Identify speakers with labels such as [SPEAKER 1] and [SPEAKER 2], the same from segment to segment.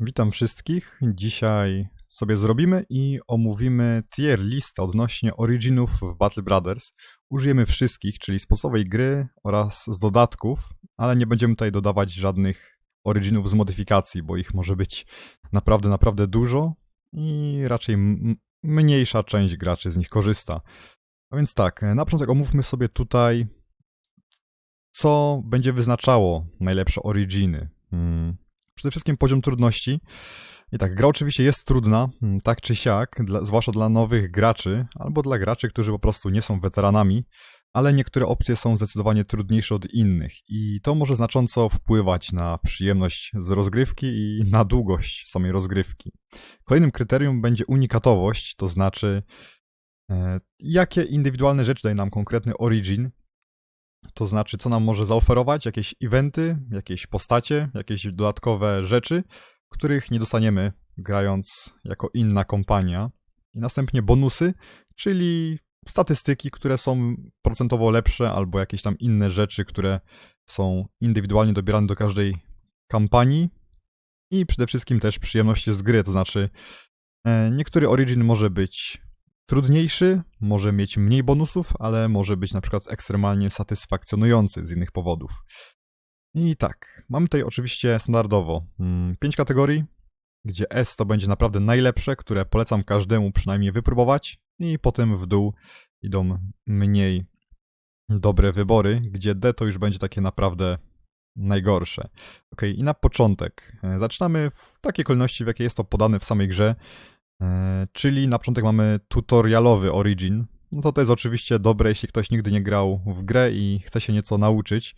[SPEAKER 1] Witam wszystkich. Dzisiaj sobie zrobimy i omówimy tier listę odnośnie originów w Battle Brothers. Użyjemy wszystkich, czyli z podstawowej gry oraz z dodatków, ale nie będziemy tutaj dodawać żadnych originów z modyfikacji, bo ich może być naprawdę, naprawdę dużo i raczej mniejsza część graczy z nich korzysta. A więc tak, na początek omówmy sobie tutaj, co będzie wyznaczało najlepsze originy. Hmm przede wszystkim poziom trudności. I tak, gra oczywiście jest trudna, mm, tak czy siak, dla, zwłaszcza dla nowych graczy, albo dla graczy, którzy po prostu nie są weteranami, ale niektóre opcje są zdecydowanie trudniejsze od innych i to może znacząco wpływać na przyjemność z rozgrywki i na długość samej rozgrywki. Kolejnym kryterium będzie unikatowość, to znaczy e, jakie indywidualne rzeczy daje nam konkretny origin, to znaczy, co nam może zaoferować, jakieś eventy, jakieś postacie, jakieś dodatkowe rzeczy, których nie dostaniemy grając jako inna kompania. I następnie bonusy, czyli statystyki, które są procentowo lepsze, albo jakieś tam inne rzeczy, które są indywidualnie dobierane do każdej kampanii. I przede wszystkim też przyjemności z gry, to znaczy e, niektóry origin może być trudniejszy, może mieć mniej bonusów, ale może być na przykład ekstremalnie satysfakcjonujący z innych powodów. I tak, mamy tutaj oczywiście standardowo 5 mm, kategorii, gdzie S to będzie naprawdę najlepsze, które polecam każdemu przynajmniej wypróbować, i potem w dół idą mniej dobre wybory, gdzie D to już będzie takie naprawdę najgorsze. Ok, i na początek e, zaczynamy w takiej kolejności, w jakiej jest to podane w samej grze, czyli na początek mamy tutorialowy Origin. No to to jest oczywiście dobre, jeśli ktoś nigdy nie grał w grę i chce się nieco nauczyć,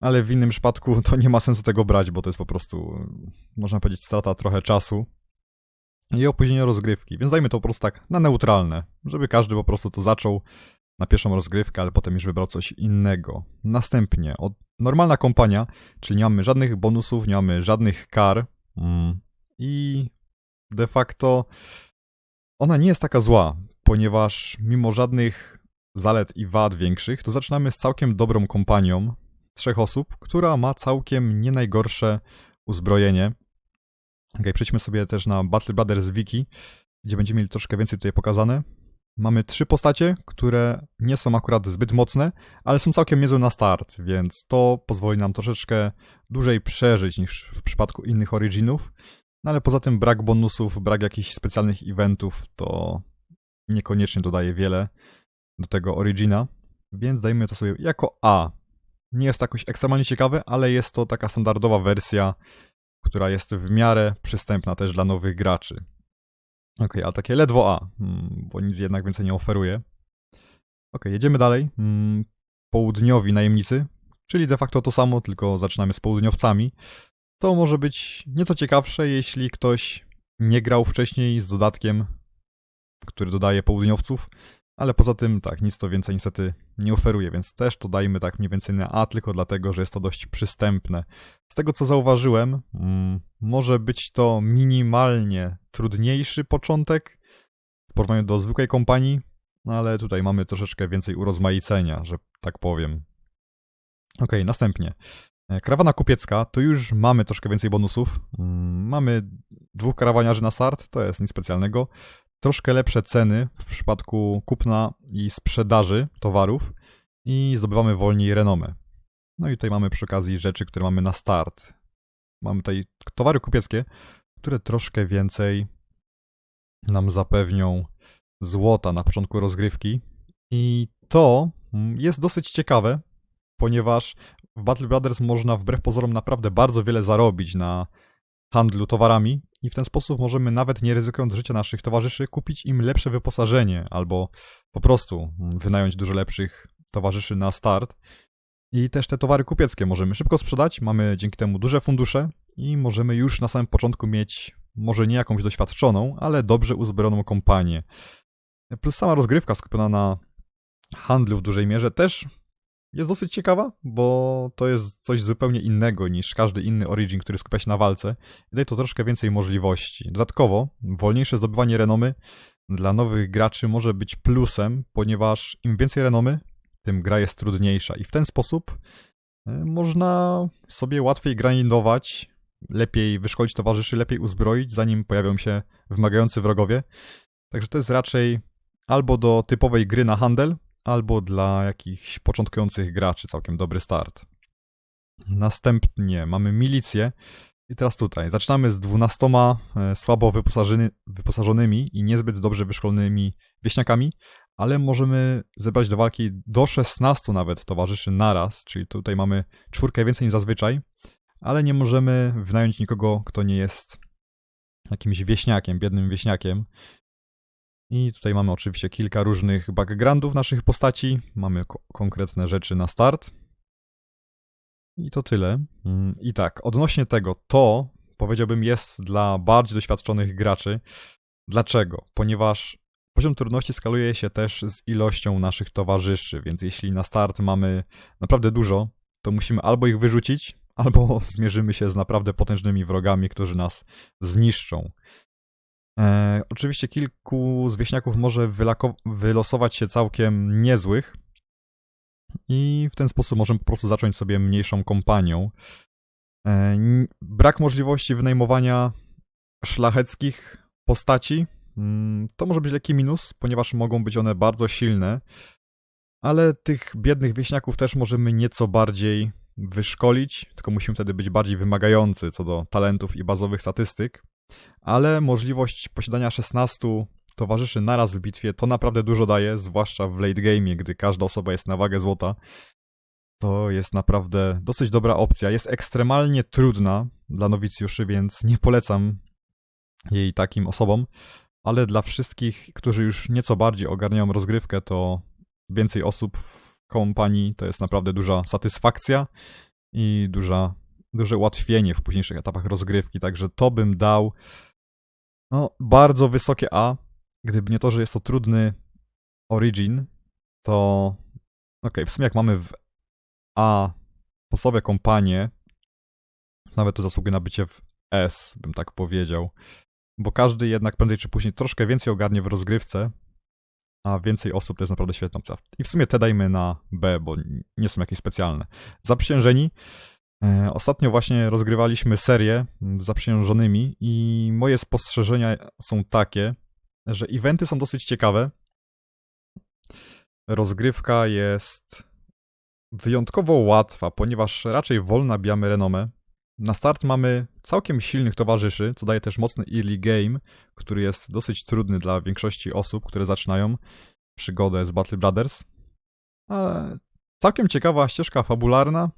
[SPEAKER 1] ale w innym przypadku to nie ma sensu tego brać, bo to jest po prostu, można powiedzieć, strata trochę czasu i opóźnienie rozgrywki. Więc dajmy to po prostu tak na neutralne, żeby każdy po prostu to zaczął na pierwszą rozgrywkę, ale potem już wybrał coś innego. Następnie, od, normalna kompania, czyli nie mamy żadnych bonusów, nie mamy żadnych kar mm, i de facto ona nie jest taka zła, ponieważ mimo żadnych zalet i wad większych, to zaczynamy z całkiem dobrą kompanią trzech osób, która ma całkiem nie najgorsze uzbrojenie. Ok, przejdźmy sobie też na Battle Brothers Wiki, gdzie będziemy mieli troszkę więcej tutaj pokazane. Mamy trzy postacie, które nie są akurat zbyt mocne, ale są całkiem niezłe na start, więc to pozwoli nam troszeczkę dłużej przeżyć niż w przypadku innych Originów. No ale poza tym brak bonusów, brak jakichś specjalnych eventów to niekoniecznie dodaje wiele do tego Origina, więc dajmy to sobie jako A. Nie jest to jakoś ekstremalnie ciekawe, ale jest to taka standardowa wersja, która jest w miarę przystępna też dla nowych graczy. Ok, a takie ledwo A, hmm, bo nic jednak więcej nie oferuje. Ok, jedziemy dalej. Hmm, południowi najemnicy, czyli de facto to samo, tylko zaczynamy z południowcami to może być nieco ciekawsze, jeśli ktoś nie grał wcześniej z dodatkiem, który dodaje południowców, ale poza tym tak, nic to więcej niestety nie oferuje, więc też to dajmy tak mniej więcej na A, tylko dlatego, że jest to dość przystępne. Z tego co zauważyłem, mm, może być to minimalnie trudniejszy początek w porównaniu do zwykłej kompanii, no ale tutaj mamy troszeczkę więcej urozmaicenia, że tak powiem. Ok, następnie. E, karawana kupiecka, to już mamy troszkę więcej bonusów. Mm, mamy dwóch karawaniarzy na start, to jest nic specjalnego. Troszkę lepsze ceny w przypadku kupna i sprzedaży towarów i zdobywamy wolniej renomę. No i tutaj mamy przy okazji rzeczy, które mamy na start. Mamy tutaj towary kupieckie, które troszkę więcej nam zapewnią złota na początku rozgrywki. I to mm, jest dosyć ciekawe, ponieważ w Battle Brothers można wbrew pozorom naprawdę bardzo wiele zarobić na handlu towarami i w ten sposób możemy nawet nie ryzykując życia naszych towarzyszy kupić im lepsze wyposażenie albo po prostu wynająć dużo lepszych towarzyszy na start. I też te towary kupieckie możemy szybko sprzedać, mamy dzięki temu duże fundusze i możemy już na samym początku mieć może nie jakąś doświadczoną, ale dobrze uzbrojoną kompanię. Plus sama rozgrywka skupiona na handlu w dużej mierze też jest dosyć ciekawa, bo to jest coś zupełnie innego niż każdy inny Origin, który skupia się na walce. Daje to troszkę więcej możliwości. Dodatkowo, wolniejsze zdobywanie renomy dla nowych graczy może być plusem, ponieważ im więcej renomy, tym gra jest trudniejsza. I w ten sposób e, można sobie łatwiej grindować lepiej wyszkolić towarzyszy, lepiej uzbroić, zanim pojawią się wymagający wrogowie. Także to jest raczej albo do typowej gry na handel, albo dla jakichś początkujących graczy całkiem dobry start. Następnie mamy milicję. I teraz tutaj zaczynamy z dwunastoma e, słabo wyposażony, wyposażonymi i niezbyt dobrze wyszkolonymi wieśniakami, ale możemy zebrać do walki do 16 nawet towarzyszy naraz, czyli tutaj mamy czwórkę więcej niż zazwyczaj, ale nie możemy wynająć nikogo, kto nie jest jakimś wieśniakiem, biednym wieśniakiem. I tutaj mamy oczywiście kilka różnych backgroundów naszych postaci, mamy ko konkretne rzeczy na start. I to tyle. Mm, I tak, odnośnie tego, to powiedziałbym jest dla bardziej doświadczonych graczy. Dlaczego? Ponieważ poziom trudności skaluje się też z ilością naszych towarzyszy, więc jeśli na start mamy naprawdę dużo, to musimy albo ich wyrzucić, albo zmierzymy się z naprawdę potężnymi wrogami, którzy nas zniszczą. E, oczywiście kilku z wieśniaków może wylosować się całkiem niezłych, i w ten sposób możemy po prostu zacząć sobie mniejszą kompanią. E, brak możliwości wynajmowania szlacheckich postaci mm, to może być lekki minus, ponieważ mogą być one bardzo silne, ale tych biednych wieśniaków też możemy nieco bardziej wyszkolić, tylko musimy wtedy być bardziej wymagający co do talentów i bazowych statystyk. Ale możliwość posiadania 16 towarzyszy naraz w bitwie, to naprawdę dużo daje, zwłaszcza w late game, gdy każda osoba jest na wagę złota. To jest naprawdę dosyć dobra opcja. Jest ekstremalnie trudna dla nowicjuszy, więc nie polecam jej takim osobom, ale dla wszystkich, którzy już nieco bardziej ogarniają rozgrywkę, to więcej osób w kompanii to jest naprawdę duża satysfakcja i duża, duże ułatwienie w późniejszych etapach rozgrywki. Także to bym dał no, bardzo wysokie A. Gdyby nie to, że jest to trudny Origin, to ok, w sumie jak mamy w A podstawowe kompanie, nawet to zasługuje na bycie w S, bym tak powiedział, bo każdy jednak prędzej czy później troszkę więcej ogarnie w rozgrywce, a więcej osób to jest naprawdę świetna opcja. I w sumie te dajmy na B, bo nie są jakieś specjalne. Zaprzysiężeni. E, ostatnio właśnie rozgrywaliśmy serię z zaprzysiężonymi i moje spostrzeżenia są takie, że eventy są dosyć ciekawe. Rozgrywka jest wyjątkowo łatwa, ponieważ raczej wolna bijamy renomę. Na start mamy całkiem silnych towarzyszy, co daje też mocny early game, który jest dosyć trudny dla większości osób, które zaczynają przygodę z Battle Brothers. Ale całkiem ciekawa ścieżka fabularna.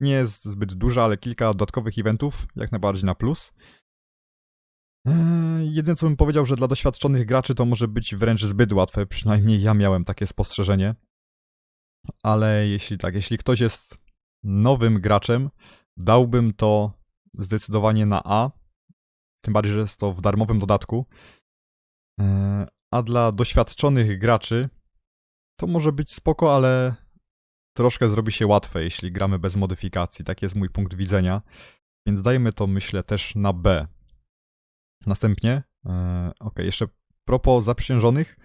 [SPEAKER 1] Nie jest zbyt duża, ale kilka dodatkowych eventów, jak najbardziej na plus. Eee, jedyne co bym powiedział, że dla doświadczonych graczy to może być wręcz zbyt łatwe, przynajmniej ja miałem takie spostrzeżenie. Ale jeśli tak, jeśli ktoś jest nowym graczem, dałbym to zdecydowanie na A. Tym bardziej, że jest to w darmowym dodatku. Eee, a dla doświadczonych graczy to może być spoko, ale troszkę zrobi się łatwe, jeśli gramy bez modyfikacji. Tak jest mój punkt widzenia. Więc dajmy to, myślę, też na B. Następnie, e, ok, jeszcze propos zaprzysiężonych,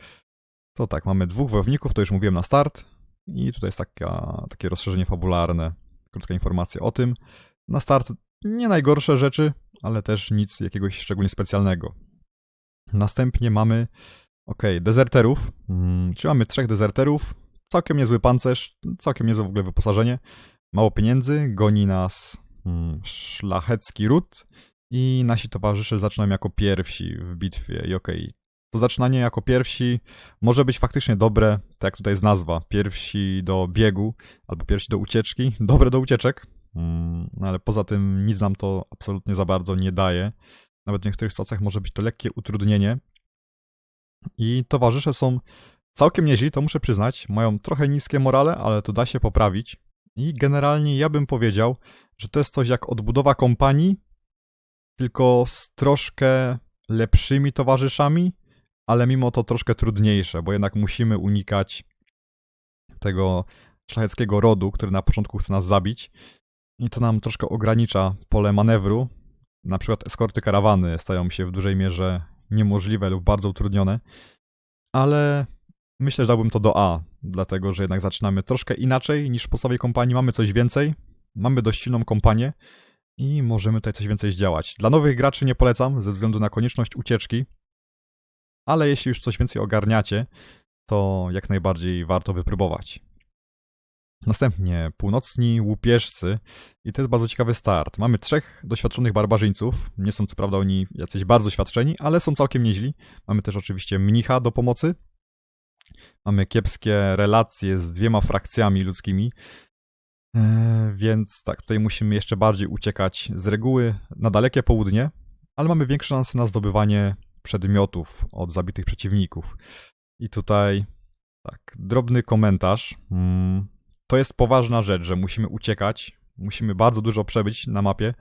[SPEAKER 1] to tak, mamy dwóch wojowników, to już mówiłem na start i tutaj jest taka, takie rozszerzenie fabularne, krótka informacja o tym. Na start nie najgorsze rzeczy, ale też nic jakiegoś szczególnie specjalnego. Następnie mamy, ok, dezerterów, hmm, czyli mamy trzech dezerterów, całkiem niezły pancerz, całkiem niezłe w ogóle wyposażenie, mało pieniędzy, goni nas hmm, szlachecki ród, i nasi towarzysze zaczynają jako pierwsi w bitwie. I okej, okay, to zaczynanie jako pierwsi może być faktycznie dobre, tak jak tutaj jest nazwa, pierwsi do biegu albo pierwsi do ucieczki, dobre do ucieczek, mm, ale poza tym nic nam to absolutnie za bardzo nie daje. Nawet w niektórych sytuacjach może być to lekkie utrudnienie. I towarzysze są całkiem nieźli, to muszę przyznać, mają trochę niskie morale, ale to da się poprawić. I generalnie ja bym powiedział, że to jest coś jak odbudowa kompanii, tylko z troszkę lepszymi towarzyszami, ale mimo to troszkę trudniejsze, bo jednak musimy unikać tego szlacheckiego rodu, który na początku chce nas zabić. I to nam troszkę ogranicza pole manewru. Na przykład eskorty karawany stają się w dużej mierze niemożliwe lub bardzo utrudnione. Ale myślę, że dałbym to do A, dlatego że jednak zaczynamy troszkę inaczej niż w podstawowej kompanii. Mamy coś więcej, mamy dość silną kompanię, i możemy tutaj coś więcej zdziałać. Dla nowych graczy nie polecam ze względu na konieczność ucieczki, ale jeśli już coś więcej ogarniacie, to jak najbardziej warto wypróbować. Następnie północni łupieżcy i to jest bardzo ciekawy start. Mamy trzech doświadczonych barbarzyńców. Nie są co prawda oni jacyś bardzo doświadczeni, ale są całkiem nieźli. Mamy też oczywiście mnicha do pomocy. Mamy kiepskie relacje z dwiema frakcjami ludzkimi. Eee, więc tak, tutaj musimy jeszcze bardziej uciekać z reguły na dalekie południe, ale mamy większe szanse na zdobywanie przedmiotów od zabitych przeciwników. I tutaj tak, drobny komentarz. Mm, to jest poważna rzecz, że musimy uciekać, musimy bardzo dużo przebyć na mapie,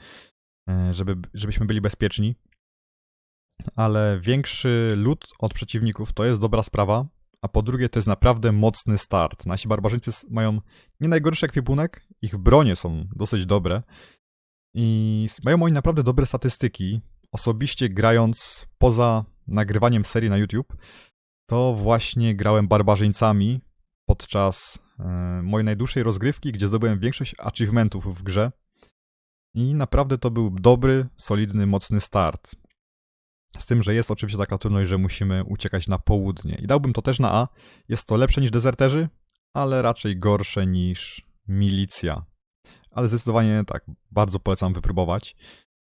[SPEAKER 1] e, żeby, żebyśmy byli bezpieczni. Ale większy lód od przeciwników to jest dobra sprawa, a po drugie to jest naprawdę mocny start. Nasi barbarzyńcy mają nie najgorszy ekwipunek, ich bronie są dosyć dobre i mają oni naprawdę dobre statystyki. Osobiście grając poza nagrywaniem serii na YouTube, to właśnie grałem barbarzyńcami podczas e, mojej najdłuższej rozgrywki, gdzie zdobyłem większość achievementów w grze. I naprawdę to był dobry, solidny, mocny start. Z tym, że jest oczywiście taka trudność, że musimy uciekać na południe. I dałbym to też na A. Jest to lepsze niż dezerterzy, ale raczej gorsze niż milicja. Ale zdecydowanie tak, bardzo polecam wypróbować.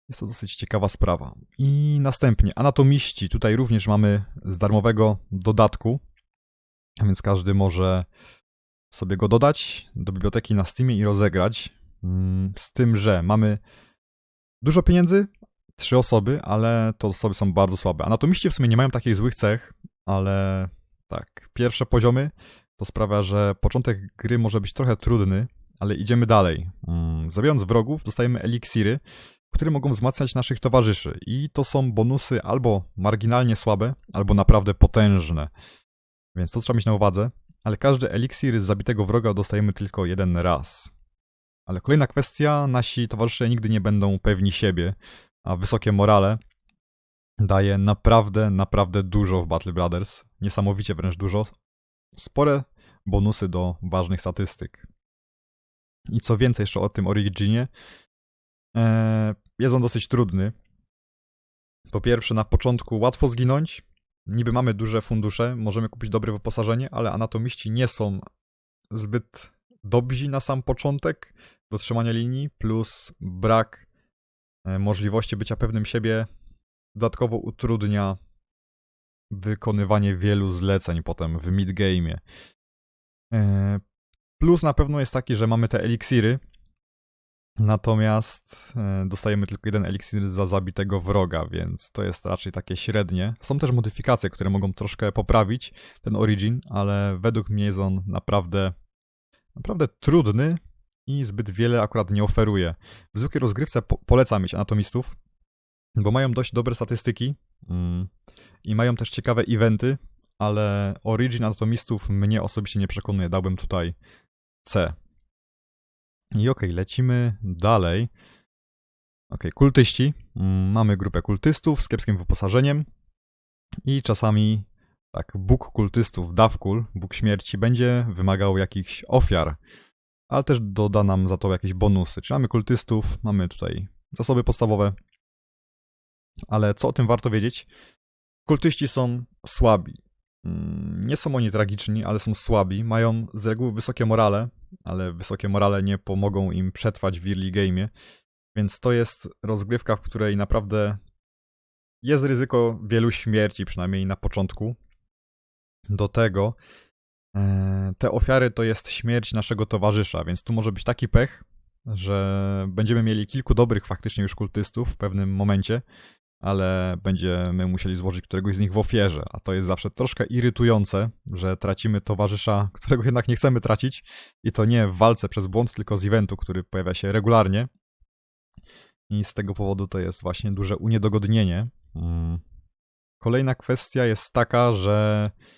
[SPEAKER 1] Jest to dosyć ciekawa sprawa. I następnie anatomiści. Tutaj również mamy z darmowego dodatku, a więc każdy może sobie go dodać do biblioteki na Steamie i rozegrać. Mm, z tym, że mamy dużo pieniędzy, trzy osoby, ale te osoby są bardzo słabe. Anatomiści w sumie nie mają takich złych cech, ale tak, pierwsze poziomy to sprawia, że początek gry może być trochę trudny, ale idziemy dalej. Mm, zabijając wrogów, dostajemy eliksiry, które mogą wzmacniać naszych towarzyszy. I to są bonusy albo marginalnie słabe, albo naprawdę potężne. Więc to trzeba mieć na uwadze. Ale każdy eliksir z zabitego wroga dostajemy tylko jeden raz. Ale kolejna kwestia, nasi towarzysze nigdy nie będą pewni siebie, a wysokie morale daje naprawdę, naprawdę dużo w Battle Brothers. Niesamowicie wręcz dużo. Spore bonusy do ważnych statystyk. I co więcej jeszcze o tym Originie, e, jest on dosyć trudny. Po pierwsze, na początku łatwo zginąć. Niby mamy duże fundusze, możemy kupić dobre wyposażenie, ale anatomiści nie są zbyt dobrzy na sam początek do trzymania linii, plus brak możliwości bycia pewnym siebie dodatkowo utrudnia wykonywanie wielu zleceń potem w midgame'ie. E, plus na pewno jest taki, że mamy te eliksiry, Natomiast e, dostajemy tylko jeden eliksir za zabitego wroga, więc to jest raczej takie średnie. Są też modyfikacje, które mogą troszkę poprawić ten Origin, ale według mnie jest on naprawdę, naprawdę trudny i zbyt wiele akurat nie oferuje. W zwykłej rozgrywce po polecam mieć anatomistów, bo mają dość dobre statystyki mm, i mają też ciekawe eventy, ale Origin anatomistów mnie osobiście nie przekonuje. Dałbym tutaj C. I okej, okay, lecimy dalej. Okay, kultyści. Mm, mamy grupę kultystów z kiepskim wyposażeniem i czasami tak, Bóg kultystów, Dawkul, Bóg śmierci, będzie wymagał jakichś ofiar, ale też doda nam za to jakieś bonusy. Czyli mamy kultystów, mamy tutaj zasoby podstawowe, ale co o tym warto wiedzieć? Kultyści są słabi. Mm, nie są oni tragiczni, ale są słabi, mają z reguły wysokie morale, ale wysokie morale nie pomogą im przetrwać w early game'ie, więc to jest rozgrywka, w której naprawdę jest ryzyko wielu śmierci, przynajmniej na początku. Do tego te ofiary to jest śmierć naszego towarzysza, więc tu może być taki pech, że będziemy mieli kilku dobrych faktycznie już kultystów w pewnym momencie, ale będziemy musieli złożyć któregoś z nich w ofierze, a to jest zawsze troszkę irytujące, że tracimy towarzysza, którego jednak nie chcemy tracić i to nie w walce przez błąd, tylko z eventu, który pojawia się regularnie. I z tego powodu to jest właśnie duże uniedogodnienie. Mm. Kolejna kwestia jest taka, że e,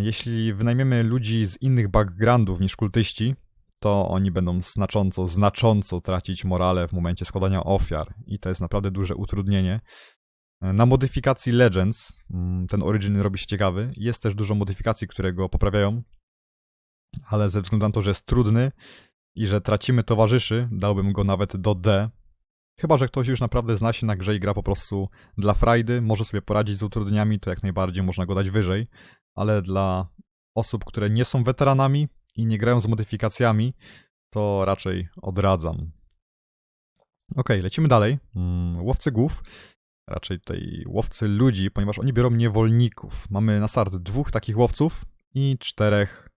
[SPEAKER 1] jeśli wynajmiemy ludzi z innych backgroundów niż kultyści, to oni będą znacząco, znacząco tracić morale w momencie składania ofiar i to jest naprawdę duże utrudnienie. Na modyfikacji Legends, mm, ten Origin robi się ciekawy, jest też dużo modyfikacji, które go poprawiają, ale ze względu na to, że jest trudny i że tracimy towarzyszy, dałbym go nawet do D. Chyba, że ktoś już naprawdę zna się na grze i gra po prostu dla frajdy, może sobie poradzić z utrudnieniami, to jak najbardziej można go dać wyżej, ale dla osób, które nie są weteranami i nie grają z modyfikacjami, to raczej odradzam. Ok, lecimy dalej. Mm, Łowcy głów, raczej tutaj łowcy ludzi, ponieważ oni biorą niewolników. Mamy na start dwóch takich łowców i czterech.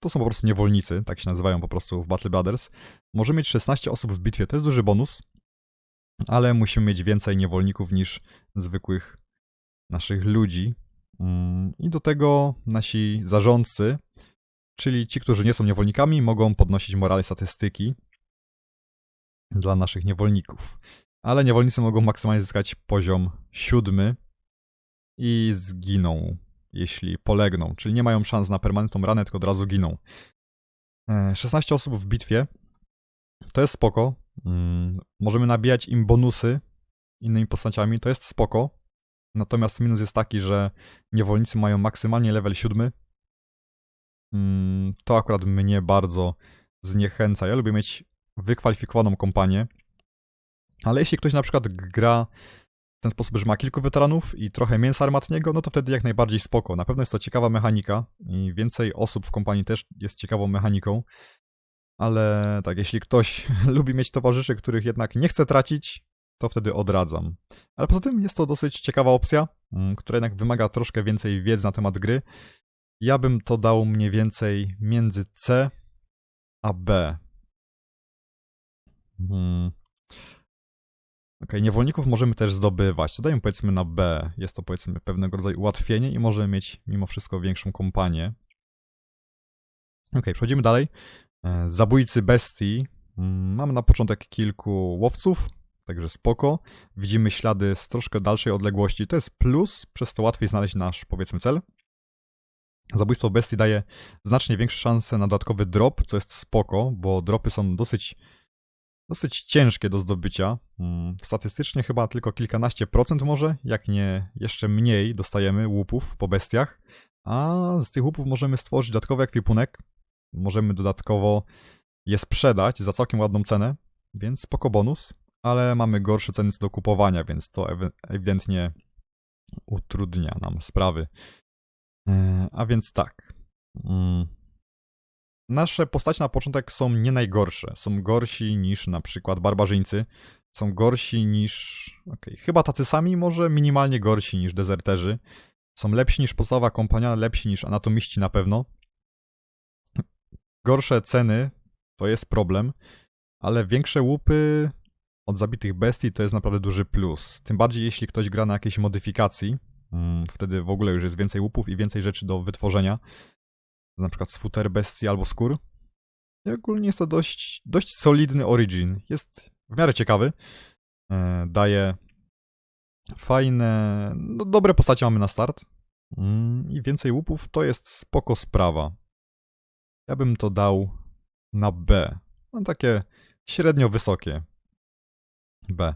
[SPEAKER 1] To są po prostu niewolnicy, tak się nazywają po prostu w Battle Brothers. Możemy mieć 16 osób w bitwie, to jest duży bonus, ale musimy mieć więcej niewolników niż zwykłych naszych ludzi. Mm, I do tego nasi zarządcy, czyli ci, którzy nie są niewolnikami, mogą podnosić morale statystyki dla naszych niewolników. Ale niewolnicy mogą maksymalnie zyskać poziom siódmy i zginą, jeśli polegną, czyli nie mają szans na permanentną ranę, tylko od razu giną. E, 16 osób w bitwie to jest spoko. Mm, Możemy nabijać im bonusy innymi postaciami, to jest spoko. Natomiast minus jest taki, że niewolnicy mają maksymalnie level 7. Mm, To akurat mnie bardzo zniechęca. Ja lubię mieć wykwalifikowaną kompanię. Ale jeśli ktoś na przykład gra w ten sposób, że ma kilku weteranów i trochę mięsa armatniego, no to wtedy jak najbardziej spoko. Na pewno jest to ciekawa mechanika i więcej osób w kompanii też jest ciekawą mechaniką. Ale tak, jeśli ktoś lubi mieć towarzyszy, których jednak nie chce tracić, to wtedy odradzam. Ale poza tym jest to dosyć ciekawa opcja, mm, która jednak wymaga troszkę więcej wiedzy na temat gry. Ja bym to dał mniej więcej między C a B. Hmm. Okej, niewolników możemy też zdobywać. To dajmy powiedzmy na B. Jest to powiedzmy pewnego rodzaju ułatwienie i możemy mieć mimo wszystko większą kompanię. Okej, przechodzimy dalej. E, Zabójcy bestii. Mm, Mamy na początek kilku łowców, także spoko. Widzimy ślady z troszkę dalszej odległości. To jest plus, przez to łatwiej znaleźć nasz, powiedzmy, cel. Zabójstwo bestii daje znacznie większe szanse na dodatkowy drop, co jest spoko, bo dropy są dosyć, dosyć ciężkie do zdobycia. Mm, Statystycznie chyba tylko kilkanaście procent może, jak nie jeszcze mniej dostajemy łupów po bestiach. A z tych łupów możemy stworzyć dodatkowy ekwipunek. Możemy dodatkowo je sprzedać za całkiem ładną cenę, więc spoko bonus, ale mamy gorsze ceny do kupowania, więc to ewi- ewidentnie utrudnia nam sprawy. E, A więc tak. Mm. Nasze postacie na początek są nie najgorsze. Są gorsi niż na przykład barbarzyńcy. Są gorsi niż. Okej, chyba tacy sami, może minimalnie gorsi niż dezerterzy. Są lepsi niż podstawowa kompania, lepsi niż anatomiści na pewno. Gorsze ceny to jest problem, ale większe łupy od zabitych bestii to jest naprawdę duży plus. Tym bardziej jeśli ktoś gra na jakiejś modyfikacji, mm, wtedy w ogóle już jest więcej łupów i więcej rzeczy do wytworzenia. Na przykład z futer bestii albo skór. I ogólnie jest to dość, dość solidny origin. Jest w miarę ciekawy. E, daje fajne, no dobre postacie mamy na start. Mm, I więcej łupów to jest spoko sprawa. Ja bym to dał na B. No takie średnio wysokie. B.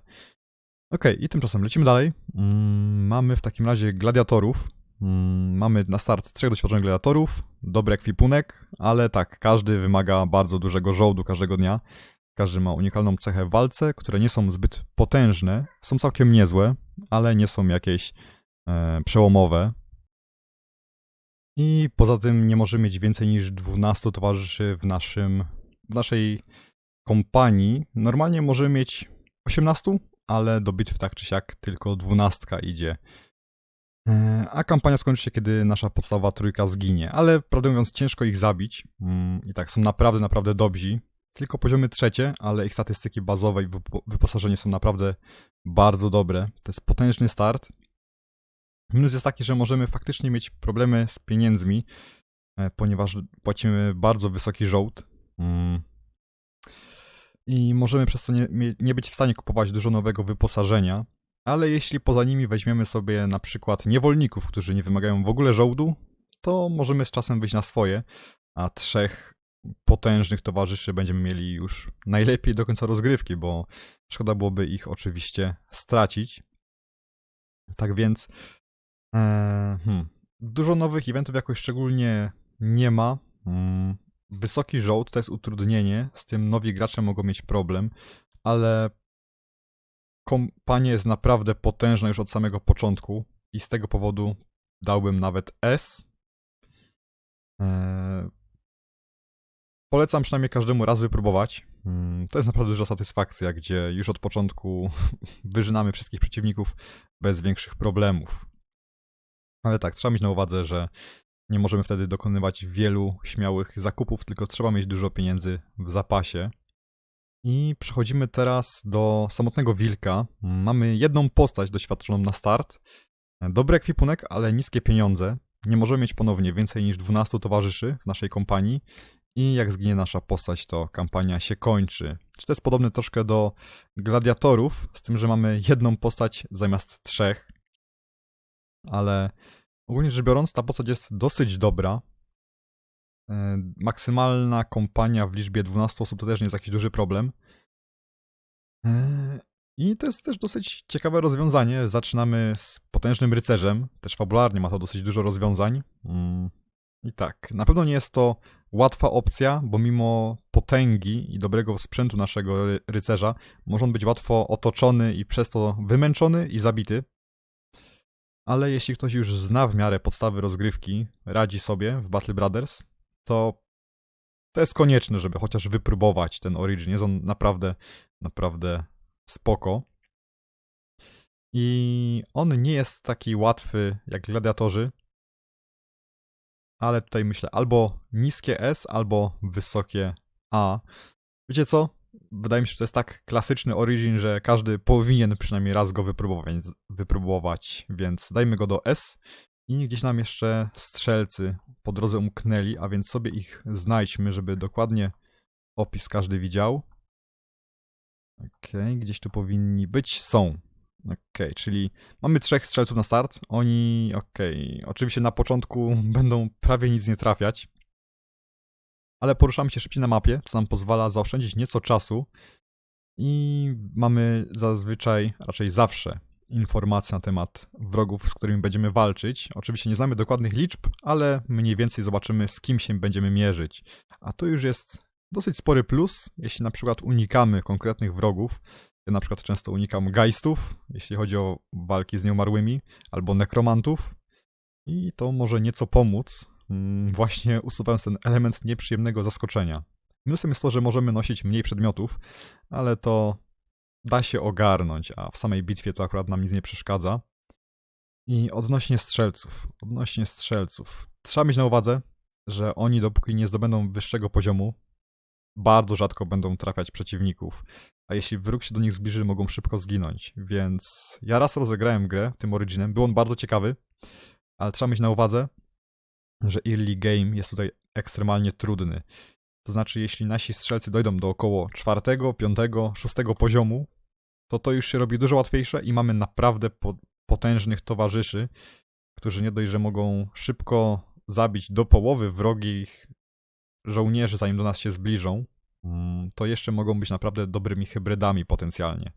[SPEAKER 1] Okej, i tymczasem lecimy dalej. Mm, mamy w takim razie gladiatorów. Mm, mamy na start trzech doświadczonych gladiatorów, dobry ekwipunek, ale tak, każdy wymaga bardzo dużego żołdu każdego dnia. Każdy ma unikalną cechę w walce, które nie są zbyt potężne, są całkiem niezłe, ale nie są jakieś e, przełomowe. I poza tym nie możemy mieć więcej niż 12 towarzyszy w, naszym, w naszej kompanii. Normalnie możemy mieć 18, ale do bitwy tak czy siak tylko 12 idzie. E, A kampania skończy się, kiedy nasza podstawowa trójka zginie. Ale prawdę mówiąc, ciężko ich zabić. Mm, I tak, są naprawdę, naprawdę dobrzy. Tylko poziomy trzecie, ale ich statystyki bazowe i wypo- wyposażenie są naprawdę bardzo dobre. To jest potężny start. Minus jest taki, że możemy faktycznie mieć problemy z pieniędzmi, e, ponieważ płacimy bardzo wysoki żołd. I możemy przez to nie, nie być w stanie kupować dużo nowego wyposażenia. Ale jeśli poza nimi weźmiemy sobie na przykład niewolników, którzy nie wymagają w ogóle żołdu, to możemy z czasem wyjść na swoje, a trzech potężnych towarzyszy będziemy mieli już najlepiej do końca rozgrywki, bo szkoda byłoby ich oczywiście stracić. Tak więc e, hmm, dużo nowych eventów jakoś szczególnie nie ma. Mm, wysoki żołd to jest utrudnienie, z tym nowi gracze mogą mieć problem, ale kompania jest naprawdę potężna już od samego początku i z tego powodu dałbym nawet S. Eee, Polecam przynajmniej każdemu raz wypróbować. Mm, To jest naprawdę duża satysfakcja, gdzie już od początku wyżynamy wszystkich przeciwników bez większych problemów. Ale tak, trzeba mieć na uwadze, że nie możemy wtedy dokonywać wielu śmiałych zakupów, tylko trzeba mieć dużo pieniędzy w zapasie. I przechodzimy teraz do samotnego wilka. Mamy jedną postać doświadczoną na start. Dobry ekwipunek, ale niskie pieniądze. Nie możemy mieć ponownie więcej niż 12 towarzyszy w naszej kompanii. I jak zginie nasza postać, to kampania się kończy. Czy to jest podobne troszkę do gladiatorów, z tym, że mamy jedną postać zamiast trzech. Ale ogólnie rzecz biorąc, ta postać jest dosyć dobra. E, Maksymalna kompania w liczbie 12 osób to też nie jest jakiś duży problem. E, I to jest też dosyć ciekawe rozwiązanie. Zaczynamy z potężnym rycerzem. Też fabularnie ma to dosyć dużo rozwiązań. Mm, I tak, na pewno nie jest to łatwa opcja, bo mimo potęgi i dobrego sprzętu naszego ry- rycerza, może on być łatwo otoczony i przez to wymęczony i zabity. Ale jeśli ktoś już zna w miarę podstawy rozgrywki, radzi sobie w Battle Brothers, to to jest konieczne, żeby chociaż wypróbować ten Origin. Jest on naprawdę, naprawdę spoko. I on nie jest taki łatwy jak gladiatorzy, ale tutaj myślę albo niskie S, albo wysokie A. Wiecie co? Wydaje mi się, że to jest tak klasyczny Origin, że każdy powinien przynajmniej raz go wypróbować, wypróbować, więc dajmy go do S. I gdzieś nam jeszcze strzelcy po drodze umknęli, a więc sobie ich znajdźmy, żeby dokładnie opis każdy widział. Okej, gdzieś tu powinni być. Są. Okej, czyli mamy trzech strzelców na start. Oni, okej, oczywiście na początku będą prawie nic nie trafiać, ale poruszamy się szybciej na mapie, co nam pozwala zaoszczędzić nieco czasu i mamy zazwyczaj, raczej zawsze, informacje na temat wrogów, z którymi będziemy walczyć. Oczywiście nie znamy dokładnych liczb, ale mniej więcej zobaczymy, z kim się będziemy mierzyć. A to już jest dosyć spory plus, jeśli na przykład unikamy konkretnych wrogów. Ja na przykład często unikam geistów, jeśli chodzi o walki z nieumarłymi, albo nekromantów. I to może nieco pomóc, właśnie usuwając ten element nieprzyjemnego zaskoczenia. Minusem jest to, że możemy nosić mniej przedmiotów, ale to da się ogarnąć, a w samej bitwie to akurat nam nic nie przeszkadza. I odnośnie strzelców, odnośnie strzelców, trzeba mieć na uwadze, że oni dopóki nie zdobędą wyższego poziomu, bardzo rzadko będą trafiać przeciwników, a jeśli wróg się do nich zbliży, mogą szybko zginąć, więc ja raz rozegrałem grę tym Originem, był on bardzo ciekawy, ale trzeba mieć na uwadze, że early game jest tutaj ekstremalnie trudny. To znaczy, jeśli nasi strzelcy dojdą do około czwartego, piątego, szóstego poziomu, to to już się robi dużo łatwiejsze i mamy naprawdę po, potężnych towarzyszy, którzy nie dość, że mogą szybko zabić do połowy wrogich żołnierzy, zanim do nas się zbliżą, mm, to jeszcze mogą być naprawdę dobrymi hybrydami potencjalnie.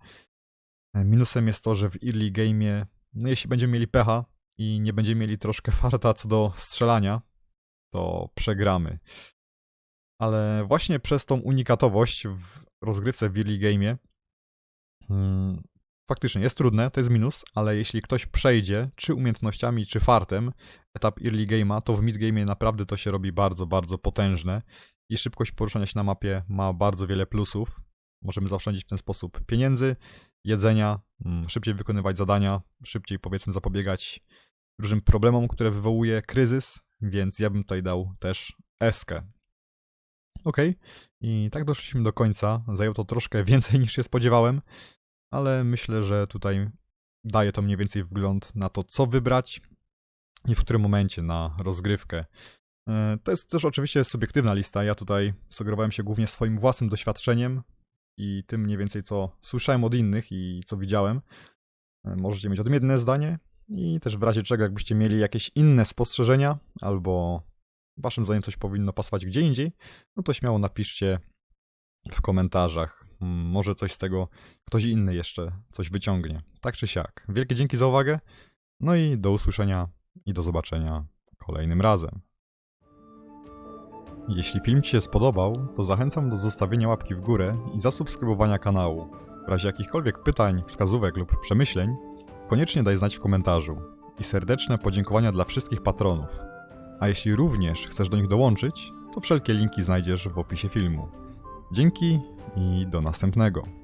[SPEAKER 1] E, Minusem jest to, że w early game'ie, no jeśli będziemy mieli pecha i nie będziemy mieli troszkę farta co do strzelania, to przegramy. Ale właśnie przez tą unikatowość w rozgrywce w early game'ie mm, faktycznie jest trudne, to jest minus, ale jeśli ktoś przejdzie, czy umiejętnościami, czy fartem, etap early game'a, to w mid game'ie naprawdę to się robi bardzo, bardzo potężne i szybkość poruszania się na mapie ma bardzo wiele plusów. Możemy zaoszczędzić w ten sposób pieniędzy, jedzenia, mm, szybciej wykonywać zadania, szybciej powiedzmy zapobiegać różnym problemom, które wywołuje kryzys, więc ja bym tutaj dał też eskę. Okej, i tak doszliśmy do końca. Zajęło to troszkę więcej niż się spodziewałem, ale myślę, że tutaj daje to mniej więcej wgląd na to, co wybrać i w którym momencie na rozgrywkę. E, To jest też oczywiście subiektywna lista. Ja tutaj sugerowałem się głównie swoim własnym doświadczeniem i tym mniej więcej, co słyszałem od innych i co widziałem. E, Możecie mieć odmienne zdanie i też w razie czego, jakbyście mieli jakieś inne spostrzeżenia albo waszym zdaniem coś powinno pasować gdzie indziej, no to śmiało napiszcie w komentarzach. Mm, Może coś z tego ktoś inny jeszcze coś wyciągnie. Tak czy siak. Wielkie dzięki za uwagę. No i do usłyszenia i do zobaczenia kolejnym razem. Jeśli film Ci się spodobał, to zachęcam do zostawienia łapki w górę i zasubskrybowania kanału. W razie jakichkolwiek pytań, wskazówek lub przemyśleń, koniecznie daj znać w komentarzu. I serdeczne podziękowania dla wszystkich patronów. A jeśli również chcesz do nich dołączyć, to wszelkie linki znajdziesz w opisie filmu. Dzięki i do następnego.